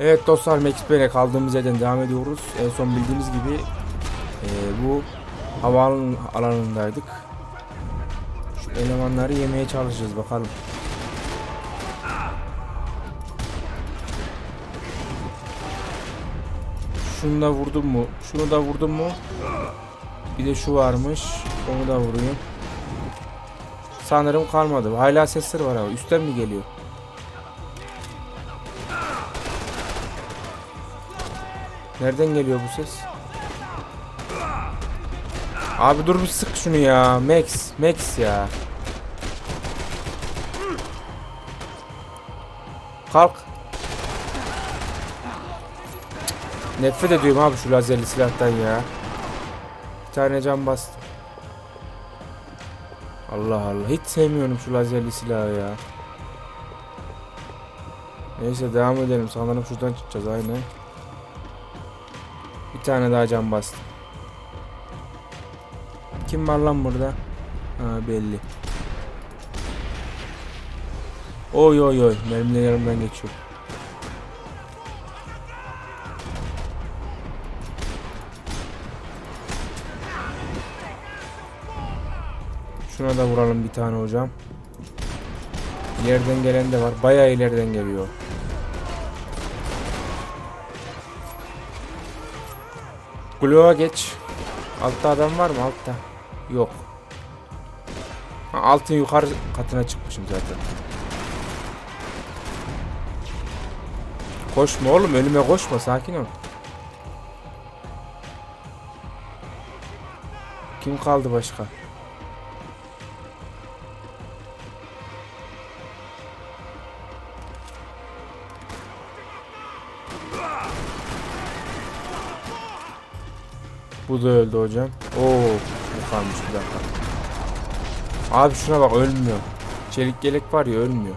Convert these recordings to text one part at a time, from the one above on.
Evet dostlar Max kaldığımız yerden devam ediyoruz. En son bildiğiniz gibi e, bu havaalanı alanındaydık. Şu elemanları yemeye çalışacağız bakalım. Şunu da vurdum mu? Şunu da vurdum mu? Bir de şu varmış. Onu da vurayım. Sanırım kalmadı. Hala sesleri var ama üstten mi geliyor? Nereden geliyor bu ses? Abi dur bir sık şunu ya. Max, Max ya. Kalk. Nefret ediyorum abi şu lazerli silahtan ya. Bir tane can bastım. Allah Allah. Hiç sevmiyorum şu lazerli silahı ya. Neyse devam edelim. Sanırım şuradan çıkacağız aynen. Bir tane daha can bastım. Kim var lan burada? Ha belli. Oy oy oy. Mermiler yanımdan geçiyor. Şuna da vuralım bir tane hocam. İleriden gelen de var. Bayağı ileriden geliyor. Gloğa geç. Altta adam var mı altta? Yok. Altın yukarı katına çıkmışım zaten. Koşma oğlum önüme koşma sakin ol. Kim kaldı başka? Bu da öldü hocam. Oo, bu kalmış bir dakika. Abi şuna bak ölmüyor. Çelik yelek var ya ölmüyor.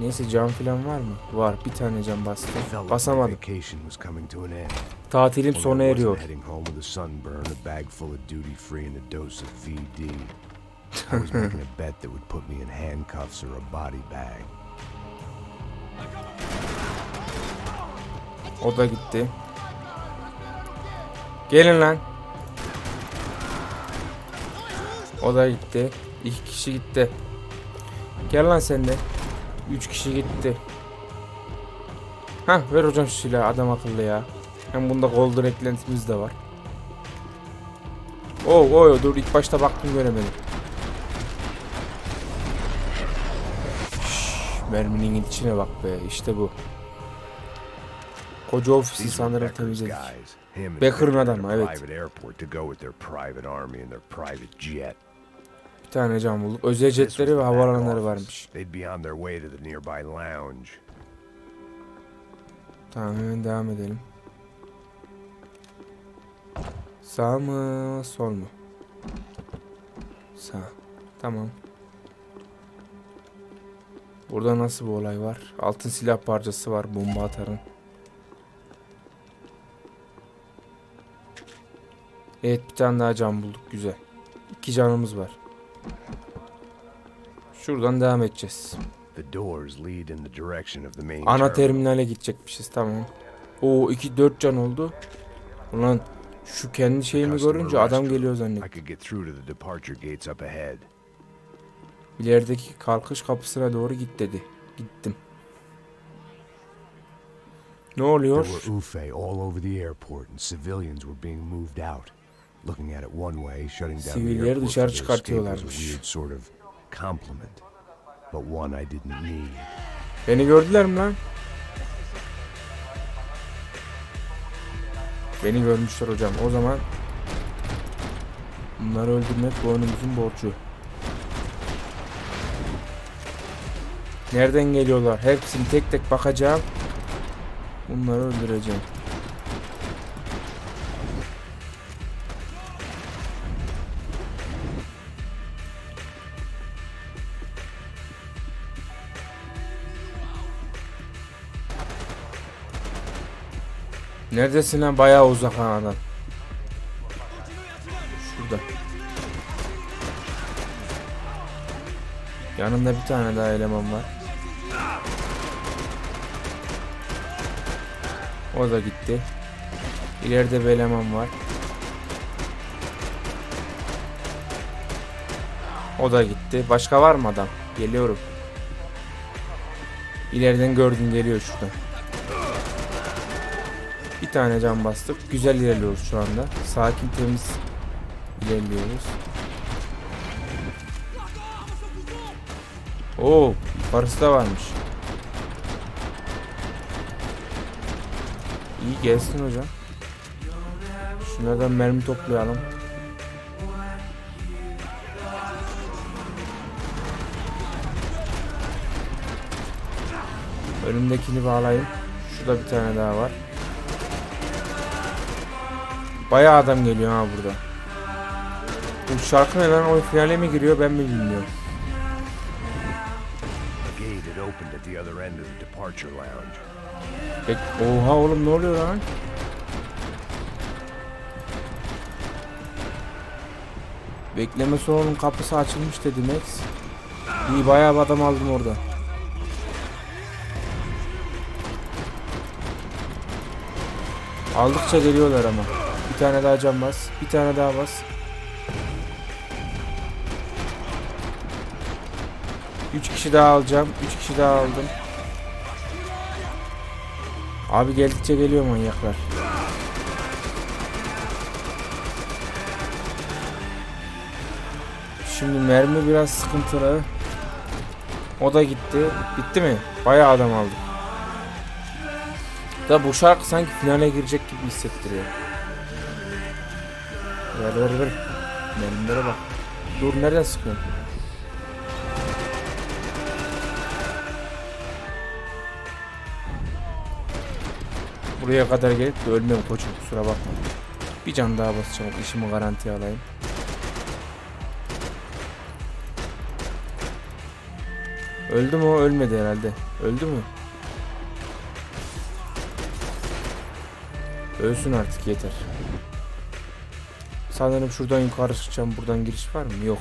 Neyse cam falan var mı? Var. Bir tane cam bastım. Basamadım. Tatilim sona eriyor. I was making a bet that would put me in handcuffs or a body bag. O da gitti. Gelin lan. O da gitti. İki kişi gitti. Gel lan sen de. Üç kişi gitti. Hah ver hocam şu silahı adam akıllı ya. Hem bunda golden eklentimiz de var. Oo oo dur ilk başta baktım göremedim. Şşş, merminin içine bak be işte bu. Koca sanırım Becker's temizledik. Becker'ın adamı, evet. Bir tane cam bulduk. Özel jetleri ve office. varmış. Tamam hemen devam edelim. Sağ mı sol mu? Sağ. Tamam. Burada nasıl bir olay var? Altın silah parçası var. Bomba atarın. Evet bir tane daha cam bulduk. Güzel. İki canımız var. Şuradan devam edeceğiz. Ana terminal. terminale gidecekmişiz tamam. O 2 4 can oldu. Ulan şu kendi şeyimi görünce adam geliyor zannettim. İlerideki kalkış kapısına doğru git dedi. Gittim. Ne oluyor? There were UFE all over the airport and civilians were being moved out. Looking at it one way, shutting down the Sivilleri airport dışarı çıkartıyorlarmış. weird sort of compliment. But one I didn't need. Beni gördüler mi lan? Beni görmüşler hocam. O zaman bunları öldürmek boynumuzun borcu. Nereden geliyorlar? Hepsini tek tek bakacağım. Bunları öldüreceğim. Neredesin lan? Bayağı uzak ha adam. Şurada. Yanında bir tane daha eleman var. O da gitti. İleride bir eleman var. O da gitti. Başka var mı adam? Geliyorum. İleriden gördüm geliyor şuradan. Bir tane can bastık. Güzel ilerliyoruz şu anda. Sakin temiz ilerliyoruz. Oo, yukarısı da varmış. İyi gelsin hocam. Şunlardan mermi toplayalım. Önümdekini bağlayayım. Şurada bir tane daha var. Bayağı adam geliyor ha burada. Bu şarkı ne lan? O finale mi giriyor ben mi bilmiyorum. Bek Oha oğlum ne oluyor lan? Bekleme salonunun kapısı açılmış dedi Max. İyi bayağı bir adam aldım orada. Aldıkça geliyorlar ama. Bir tane daha cam bas. Bir tane daha bas. Üç kişi daha alacağım. Üç kişi daha aldım. Abi geldikçe geliyor manyaklar. Şimdi mermi biraz sıkıntılı. O da gitti. Bitti mi? Bayağı adam aldık. Da bu şarkı sanki finale girecek gibi hissettiriyor. Ver ver ver. Mermilere bak. Dur nereden sıkıyorsun? Buraya kadar gelip de ölmem koçum kusura bakma. Bir can daha basacağım işimi garantiye alayım. Öldü mü o? Ölmedi herhalde. Öldü mü? Ölsün artık yeter. Sanırım şuradan yukarı çıkacağım. Buradan giriş var mı? Yok.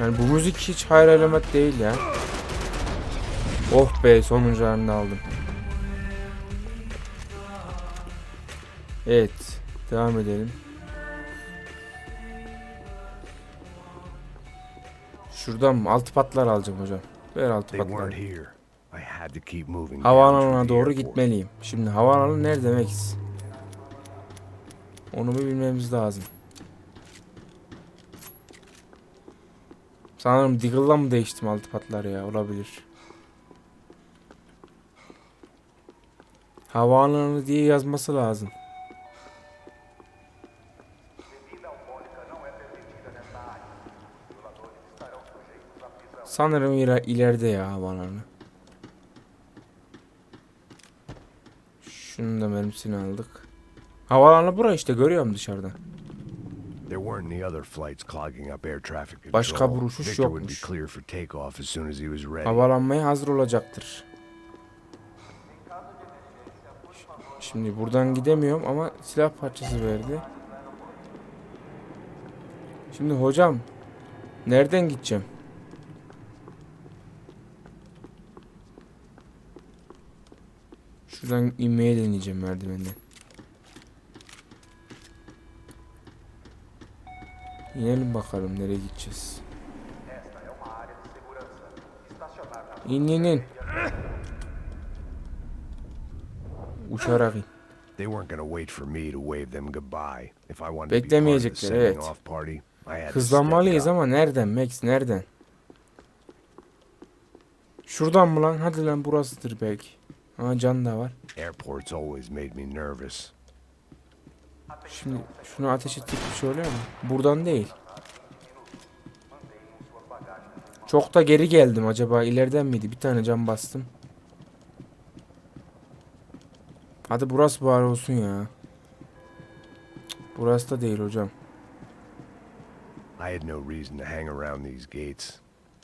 Yani bu müzik hiç hayır alamet değil ya. Oh be sonuncu halini aldım. Evet. Devam edelim. Şuradan mı? Altı patlar alacağım hocam. Ver altı patlar. Havaalanına doğru gitmeliyim. Şimdi havaalanı nerede Max? Onu bir bilmemiz lazım. Sanırım Deagle'la mı değiştim altı patlar ya? Olabilir. Havaalanı diye yazması lazım. Sanırım iler- ileride ya havaalanı. Şunun da mermisini aldık. Havaalanı bura işte görüyorum dışarıdan. There weren't any other flights clogging up air traffic control. Başka bir uçuş Victor would be yokmuş. clear for takeoff as soon as he was ready. Havalanmaya hazır olacaktır. Şimdi buradan gidemiyorum ama silah parçası verdi. Şimdi hocam nereden gideceğim? Şuradan inmeye deneyeceğim merdivenden. İnelim bakalım nereye gideceğiz. İn in in. Uçarak in. They weren't gonna wait for me to wave them goodbye. If I wanted to be part of the Beklemeyecekler, sending evet. to step Hızlanmalıyız ama nereden Max nereden? Şuradan mı lan? Hadi lan burasıdır belki. Aa can da var. Airports always made me nervous. Şimdi şunu ateş ettik bir şey oluyor mu? Buradan değil. Çok da geri geldim acaba ileriden miydi? Bir tane cam bastım. Hadi burası bari olsun ya. Burası da değil hocam. I had no reason to hang around these gates.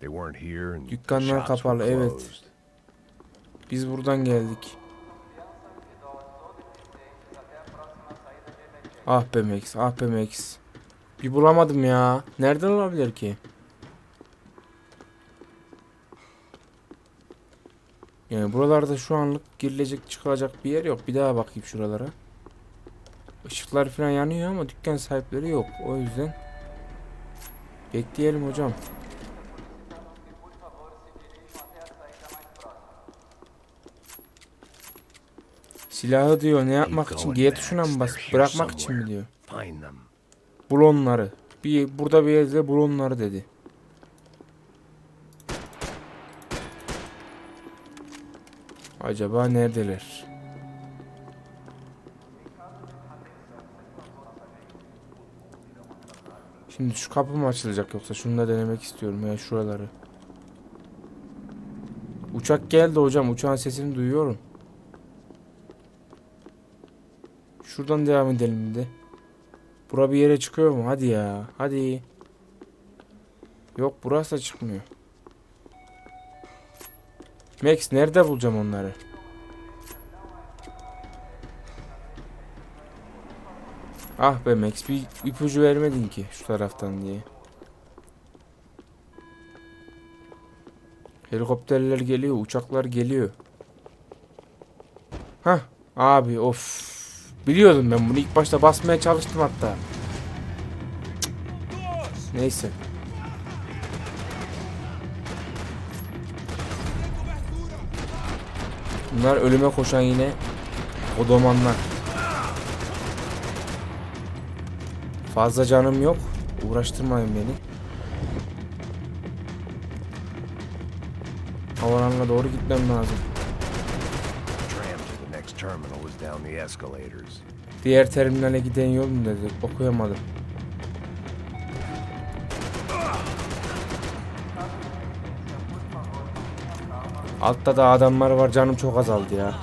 They weren't here and the Dükkanlar kapalı, evet. Biz buradan geldik. Ah be Max, ah be Max. Bir bulamadım ya. Nereden olabilir ki? Yani buralarda şu anlık girilecek çıkılacak bir yer yok. Bir daha bakayım şuralara. Işıklar falan yanıyor ama dükkan sahipleri yok. O yüzden bekleyelim hocam. Silahı diyor ne yapmak için? G tuşuna mı bas? Bırakmak için mi diyor? Bul onları. Bir burada bir yerde bul onları dedi. Acaba neredeler? Şimdi şu kapı mı açılacak yoksa şunu da denemek istiyorum ya şuraları. Uçak geldi hocam. Uçağın sesini duyuyorum. Şuradan devam edelim bir de. Bura bir yere çıkıyor mu? Hadi ya. Hadi. Yok burası da çıkmıyor. Max nerede bulacağım onları? Ah be Max bir ipucu vermedin ki şu taraftan diye. Helikopterler geliyor, uçaklar geliyor. Hah abi of. Biliyordum ben bunu ilk başta basmaya çalıştım hatta. Neyse. Bunlar ölüme koşan yine odomanlar. Fazla canım yok. Uğraştırmayın beni. Havalanına doğru gitmem lazım. Tram to the next terminal was down the escalators. Diğer terminale giden yol mu dedi? Okuyamadım. Altta da adamlar var canım çok azaldı ya.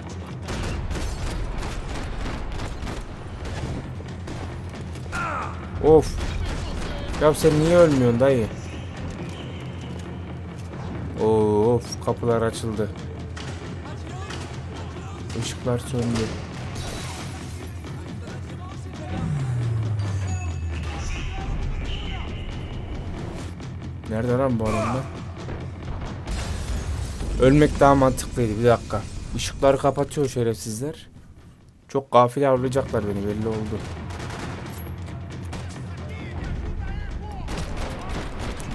Of. Ya sen niye ölmüyorsun dayı? Of kapılar açıldı. Işıklar söndü. Nerede lan bu adamlar? Ölmek daha mantıklıydı bir dakika. Işıkları kapatıyor şerefsizler. Çok gafil avlayacaklar beni belli oldu.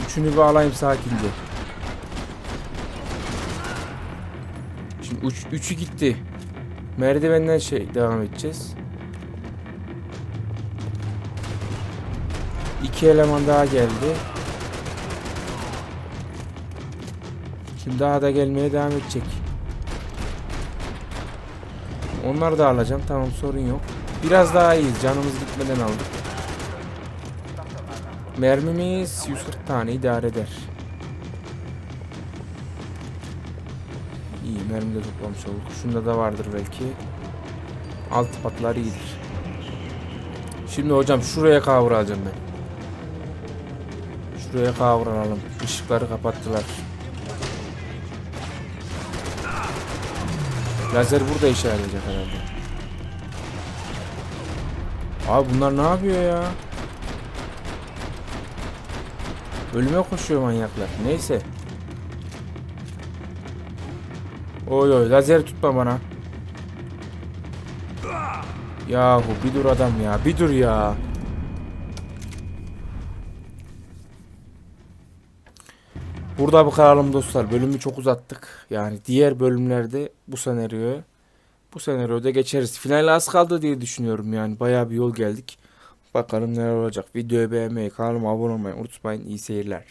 Üçünü bir alayım sakince. Şimdi üç, üçü gitti. Merdivenden şey devam edeceğiz. İki eleman daha geldi. Şimdi daha da gelmeye devam edecek. Onları da alacağım. Tamam sorun yok. Biraz daha iyiyiz. Canımız gitmeden aldık. Mermimiz 140 tane idare eder. İyi mermi de toplamış olduk. Şunda da vardır belki. Alt patlar iyidir. Şimdi hocam şuraya kavuracağım ben. Şuraya kavuralım. Işıkları kapattılar. Lazer burada işe yarayacak herhalde. Abi bunlar ne yapıyor ya? Ölüme koşuyor manyaklar. Neyse. Oy oy lazer tutma bana. Yahu bir dur adam ya. Bir dur ya. Burada bırakalım dostlar. Bölümü çok uzattık. Yani diğer bölümlerde bu senaryoya bu senaryoda geçeriz. Finale az kaldı diye düşünüyorum yani. Bayağı bir yol geldik. Bakalım neler olacak. Videoyu beğenmeyi, kanalıma abone olmayı unutmayın. İyi seyirler.